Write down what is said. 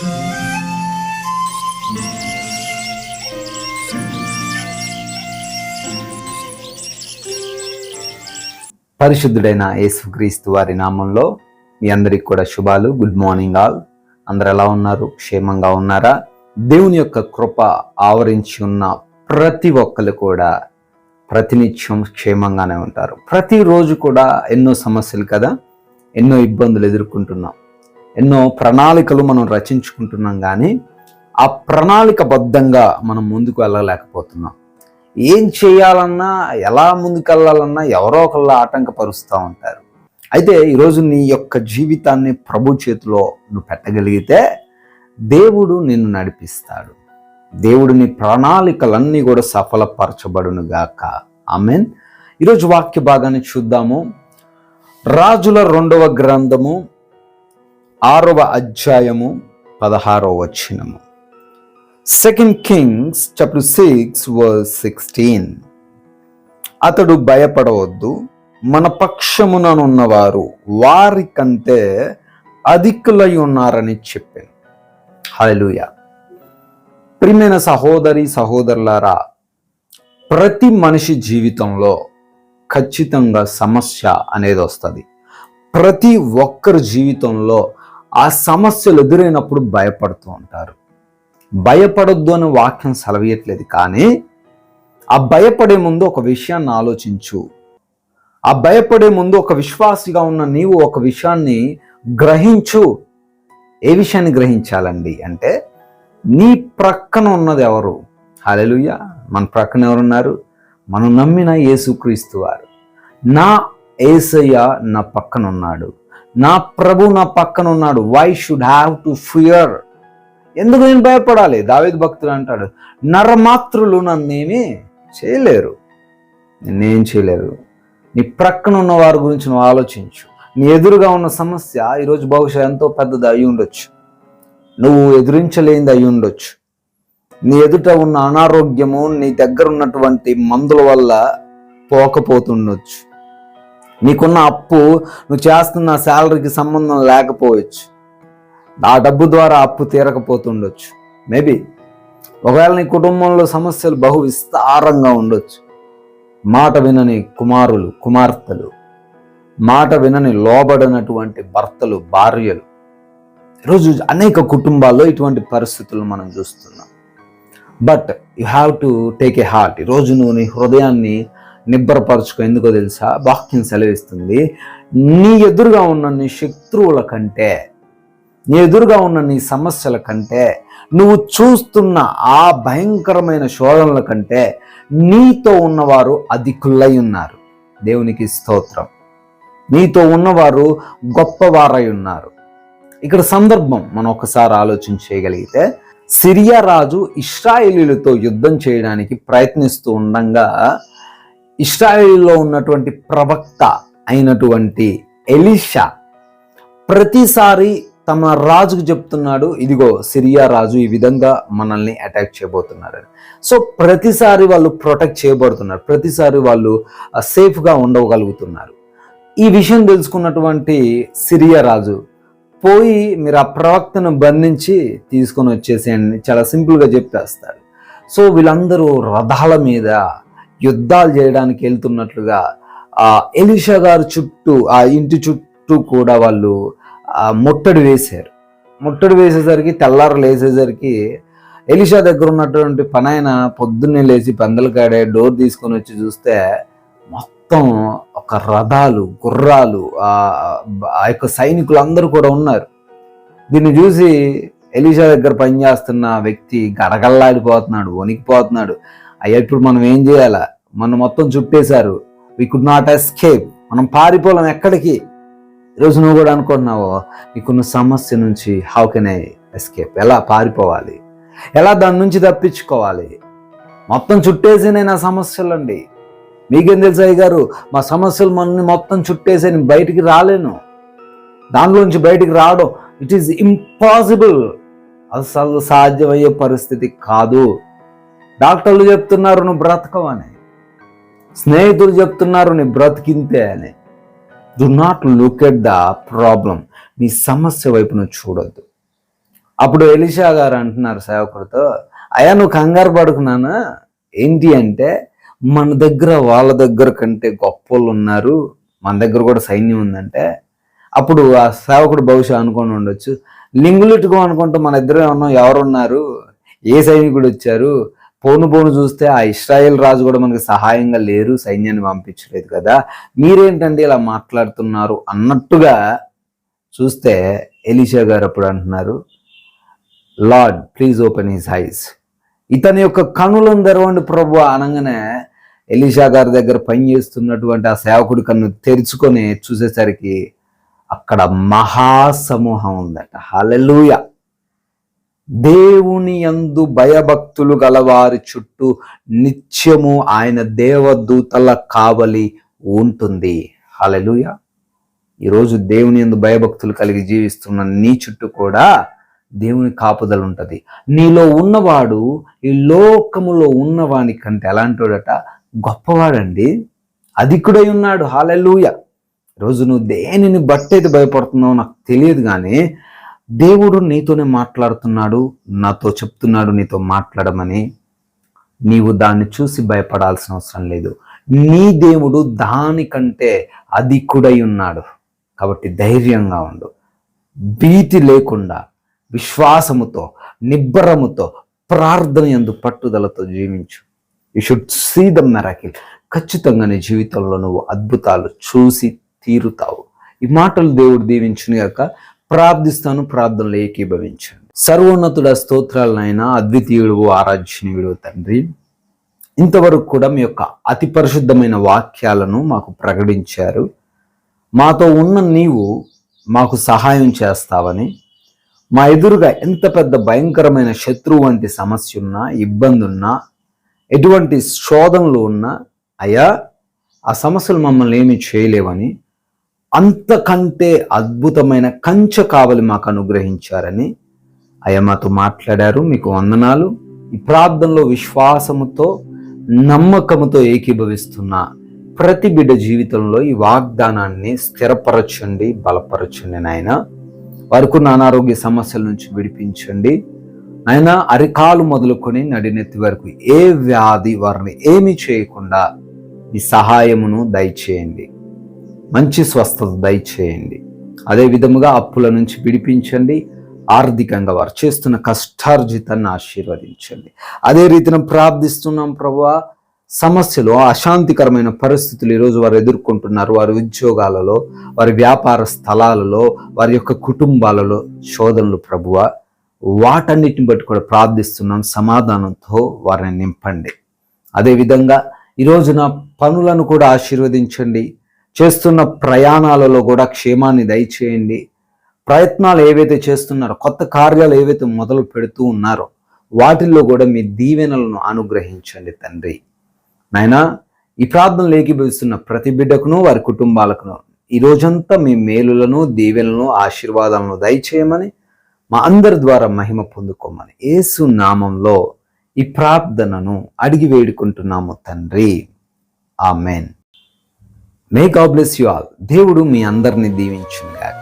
పరిశుద్ధుడైన యేసుక్రీస్తు వారి నామంలో మీ అందరికి కూడా శుభాలు. Good morning all. అందరు ఎలా ఉన్నారు? క్షేమంగా ఉన్నారా? దేవుని యొక్క కృప ఆవరించి ఉన్న ప్రతి ఒక్కరు కూడా ప్రతినిత్యం క్షేమంగానే ఉంటారు. ప్రతిరోజు కూడా ఎన్నో సమస్యలు కదా ఎన్నో ఇబ్బందులు ఎదుర్కొంటున్నాం. ఎన్నో ప్రణాళికలు మనం రచించుకుంటున్నాం కానీ ఆ ప్రణాళికబద్ధంగా మనం ముందుకు వెళ్ళలేకపోతున్నాం. ఏం చేయాలన్నా ఎలా ముందుకెళ్ళాలన్నా ఎవరో ఒకళ్ళు ఆటంకపరుస్తూ ఉంటారు. అయితే ఈరోజు నీ యొక్క జీవితాన్ని ప్రభు చేతిలో నువ్వు పెట్టగలిగితే దేవుడు నిన్ను నడిపిస్తాడు. దేవుడు నీ ప్రణాళికలన్నీ కూడా సఫలపరచబడును గాక ఆమెన్ ఈరోజు వాక్య భాగాన్ని చూద్దాము. రాజుల రెండవ గ్రంథము ఆరవ అధ్యాయము పదహారవ వచనము. Second Kings chapter six verse sixteen అతడు భయపడవద్దు మన పక్షముననున్నవారు వారి కంటే అధికులై ఉన్నారని చెప్పాను. హల్లెలూయా ప్రియమైన సహోదరి సహోదరులారా ప్రతి మనిషి జీవితంలో ఖచ్చితంగా సమస్య అనేది వస్తుంది. ప్రతి ఒక్కరి జీవితంలో ఆ సమస్యలు ఎదురైనప్పుడు భయపడుతూ ఉంటారు. భయపడొద్దు అని వాక్యం సెలవీయట్లేదు కానీ ఆ భయపడే ముందు ఒక విషయాన్ని ఆలోచించు. ఆ భయపడే ముందు ఒక విశ్వాసిగా ఉన్న నీవు ఒక విషయాన్ని గ్రహించు. ఏ విషయాన్ని గ్రహించాలండి అంటే నీ ప్రక్కన ఉన్నది ఎవరు? హలెలుయ్య మన ప్రక్కన ఎవరున్నారు? మనం నమ్మిన యేసుక్రీస్తు వారు. నా ఏసయ్య నా పక్కన ఉన్నాడు. నా ప్రభు నా పక్కన ఉన్నాడు why should have to fear ఎందుకు నేను భయపడాలి? దావేది భక్తులు అంటాడు నరమాత్రులు నన్నేమి చేయలేరు. నేనేం చేయలేరు. నీ ప్రక్కన ఉన్న వారి గురించి నువ్వు ఆలోచించు. నీ ఎదురుగా ఉన్న సమస్య ఈరోజు బహుశా ఎంతో పెద్దది అయి ఉండొచ్చు. నువ్వు ఎదురించలేనిది అయి ఉండొచ్చు. నీ ఎదుట ఉన్న అనారోగ్యము నీ దగ్గర ఉన్నటువంటి మందుల వల్ల పోకపోతుండొచ్చు. నీకున్న అప్పు నువ్వు చేస్తున్న శాలరీకి సంబంధం లేకపోవచ్చు. ఆ డబ్బు ద్వారా అప్పు తీరకపోతుండొచ్చు. మేబీ ఒకవేళ నీ కుటుంబంలో సమస్యలు బహు విస్తారంగా ఉండొచ్చు. మాట వినని కుమారులు కుమార్తెలు మాట వినని లోబడినటువంటి భర్తలు భార్యలు. ఈరోజు అనేక కుటుంబాల్లో ఇటువంటి పరిస్థితులు మనం చూస్తున్నాం. But you have to take a heart. ఈరోజు నువ్వు నీ హృదయాన్ని నిబ్బరపరచుకో. ఎందుకో తెలుసా? వాక్యం సెలవిస్తుంది నీ ఎదురుగా ఉన్న నీ శత్రువుల కంటే నీ ఎదురుగా ఉన్న నీ సమస్యల కంటే నువ్వు చూస్తున్న ఆ భయంకరమైన శోధనల కంటే నీతో ఉన్నవారు అధికులై ఉన్నారు. దేవునికి స్తోత్రం. నీతో ఉన్నవారు గొప్పవారై ఉన్నారు. ఇక్కడ సందర్భం మనం ఒకసారి ఆలోచన చేయగలిగితే సిరియా రాజు ఇస్రాయేలీలతో యుద్ధం చేయడానికి ప్రయత్నిస్తూ ఉండగా ఇస్రాయిల్లో ఉన్నటువంటి ప్రవక్త అయినటువంటి ఎలిషా ప్రతిసారి తమ రాజుకు చెప్తున్నాడు ఇదిగో సిరియా రాజు ఈ విధంగా మనల్ని అటాక్ చేయబోతున్నారని. సో ప్రతిసారి వాళ్ళు ప్రొటెక్ట్ చేయబడుతున్నారు. ప్రతిసారి వాళ్ళు సేఫ్గా ఉండగలుగుతున్నారు. ఈ విషయం తెలుసుకున్నటువంటి సిరియా రాజు పోయి మీరు ఆ ప్రవక్తను బంధించి తీసుకొని వచ్చేసేయండి చాలా సింపుల్గా చెప్పేస్తాడు. సో వీళ్ళందరూ రథాల మీద యుద్ధాలు చేయడానికి వెళ్తున్నట్లుగా ఆ ఎలిషా గారు చుట్టూ ఆ ఇంటి చుట్టూ కూడా వాళ్ళు ముట్టడి వేశారు. ముట్టడి వేసేసరికి తెల్లారు లేసేసరికి ఎలిషా దగ్గర ఉన్నటువంటి పనైన పొద్దున్నే లేచి పందలకాడే డోర్ తీసుకొని వచ్చి చూస్తే మొత్తం ఒక రథాలు గుర్రాలు ఆ యొక్క సైనికులు అందరూ కూడా ఉన్నారు. దీన్ని చూసి ఎలిషా దగ్గర పనిచేస్తున్న వ్యక్తి గడగల్లాడిపోతున్నాడు వణికిపోతున్నాడు. అయ్యా ఇప్పుడు మనం ఏం చేయాలా? మనం మొత్తం చుట్టేశారు. వి కుడ్ నాట్ ఎస్కేప్ మనం పారిపోలేం ఎక్కడికి? ఈరోజు నువ్వు కూడా అనుకుంటున్నావు నీకున్న సమస్య నుంచి హౌ కెన్ ఐ ఎస్కేప్ ఎలా పారిపోవాలి? ఎలా దాని నుంచి తప్పించుకోవాలి? మొత్తం చుట్టేసి నేను ఆ సమస్యలు అండి మీకేం తెలుసు అయ్య గారు మా సమస్యలు మనని మొత్తం చుట్టేసి నేను బయటికి రాలేను. దానిలోంచి బయటికి రావడం ఇట్ ఈస్ ఇంపాసిబుల్ అసలు సాధ్యమయ్యే పరిస్థితి కాదు. డాక్టర్లు చెప్తున్నారు నువ్వు బ్రతకవని స్నేహితులు చెప్తున్నారు నీ బ్రతికింతే అని. Do not look at the problem నీ సమస్య వైపు నువ్వు చూడొద్దు. అప్పుడు ఎలిషా గారు అంటున్నారు సేవకుడితో అయ్యా నువ్వు కంగారు పడుకున్నానా ఏంటి అంటే మన దగ్గర వాళ్ళ దగ్గర కంటే గొప్పలు ఉన్నారు. మన దగ్గర కూడా సైన్యం ఉందంటే అప్పుడు ఆ సేవకుడు బహుశా అనుకొని ఉండొచ్చు. లింగులిట్టుకో అనుకుంటూ మన ఇద్దరు ఉన్నాం ఎవరున్నారు? ఏ సైనికుడు వచ్చారు? పోను పోను చూస్తే ఆ ఇస్రాయేల్ రాజు కూడా మనకి సహాయంగా లేరు సైన్యాన్ని పంపించలేదు కదా. మీరేంటండి ఇలా మాట్లాడుతున్నారు అన్నట్టుగా చూస్తే ఎలిషా గారు అప్పుడు అంటున్నారు Lord please open his eyes ఇతని యొక్క కనులను తెరవండి ప్రభు అనగానే ఎలీషా గారి దగ్గర పనిచేస్తున్నటువంటి ఆ సేవకుడి కన్ను తెరుచుకొని చూసేసరికి అక్కడ మహాసమూహం ఉందట. హలెలూయ దేవుని యందు భయభక్తులు గలవారి చుట్టూ నిత్యము ఆయన దేవదూతల కావలి ఉంటుంది. హలెలూయ ఈరోజు దేవుని యందు భయభక్తులు కలిగి జీవిస్తున్న నీ చుట్టూ కూడా దేవుని కాపుదలు ఉంటుంది. నీలో ఉన్నవాడు ఈ లోకములో ఉన్నవాని కంటే ఎలాంటివాడట గొప్పవాడండి. అధికుడై ఉన్నాడు. హాలెలుయ రోజు నువ్వు దేనిని బట్టి అయితే భయపడుతున్నావు నాకు తెలియదు కానీ దేవుడు నీతోనే మాట్లాడుతున్నాడు నాతో చెప్తున్నాడు నీతో మాట్లాడమని నీవు దాన్ని చూసి భయపడాల్సిన అవసరం లేదు. నీ దేవుడు దానికంటే అధికుడై ఉన్నాడు. కాబట్టి ధైర్యంగా ఉండు. భీతి లేకుండా విశ్వాసముతో నిబ్బరముతో ప్రార్థన ఎందు పట్టుదలతో జీవించు. You should see the miracle ఖచ్చితంగా నీ జీవితంలో నువ్వు అద్భుతాలు చూసి తీరుతావు. ఈ మాటలు దేవుడు దీవించును గాక. ప్రార్థిస్తాను ప్రార్థనలు ఏకీభవించాను. సర్వోన్నతుడ స్తోత్రాలనైనా అద్వితీయుడు ఆరాధ్యనీయుడు తండ్రి. ఇంతవరకు కూడా మీ యొక్క అతి పరిశుద్ధమైన వాక్యాలను మాకు ప్రకటించారు. మాతో ఉన్న నీవు మాకు సహాయం చేస్తావని. మా ఎదురుగా ఎంత పెద్ద భయంకరమైన శత్రువు వంటి సమస్య ఉన్నా ఇబ్బంది ఉన్నా ఎటువంటి శోధనలు ఉన్నా అయ్యా ఆ సమస్యలు మమ్మల్ని ఏమీ చేయలేవని. అంతకంటే అద్భుతమైన కంచె కావలి మాకు అనుగ్రహించారని అయ్యా మాతో మాట్లాడారు. మీకు వందనాలు. ఈ ప్రార్థనలో విశ్వాసముతో నమ్మకముతో ఏకీభవిస్తున్న ప్రతి బిడ్డ జీవితంలో ఈ వాగ్దానాన్ని స్థిరపరచండి బలపరచండి నాయన. వారికున్న అనారోగ్య సమస్యల నుంచి విడిపించండి. నాయన అరికాలు మొదలుకొని నడినెత్తి వరకు ఏ వ్యాధి వారిని ఏమీ చేయకుండా మీ సహాయమును దయచేయండి. మంచి స్వస్థత దయచేయండి. అదే విధముగా అప్పుల నుంచి విడిపించండి. ఆర్థికంగా వారు చేస్తున్న కష్టార్జితాన్ని ఆశీర్వదించండి. అదే రీతిన ప్రార్థిస్తున్నాం ప్రభా సమస్యలు అశాంతికరమైన పరిస్థితులు ఈరోజు వారు ఎదుర్కొంటున్నారు. వారి ఉద్యోగాలలో వారి వ్యాపార స్థలాలలో వారి యొక్క కుటుంబాలలో శోధనలు ప్రభువ వాటన్నిటిని బట్టి కూడా ప్రార్థిస్తున్నాం. సమాధానంతో వారిని నింపండి. అదేవిధంగా ఈరోజు నా పనులను కూడా ఆశీర్వదించండి. చేస్తున్న ప్రయాణాలలో కూడా క్షేమాన్ని దయచేయండి. ప్రయత్నాలు ఏవైతే చేస్తున్నారో కొత్త కార్యాలు ఏవైతే మొదలు పెడుతూ ఉన్నారో వాటిల్లో కూడా మీ దీవెనలను అనుగ్రహించండి తండ్రి. నాయనా ఈ ప్రార్థనలు ఏకీభవిస్తున్న ప్రతి బిడ్డకును వారి కుటుంబాలకును ఈ రోజంతా మీ మేలులను దీవెనలను ఆశీర్వాదాలను దయచేయమని మా అందరి ద్వారా మహిమ పొందుకోమని యేసు నామంలో ఈ ప్రార్థనను అడిగి వేడుకుంటున్నాము తండ్రి. Amen. May God bless you all దేవుడు మీ అందరిని దీవించుగాక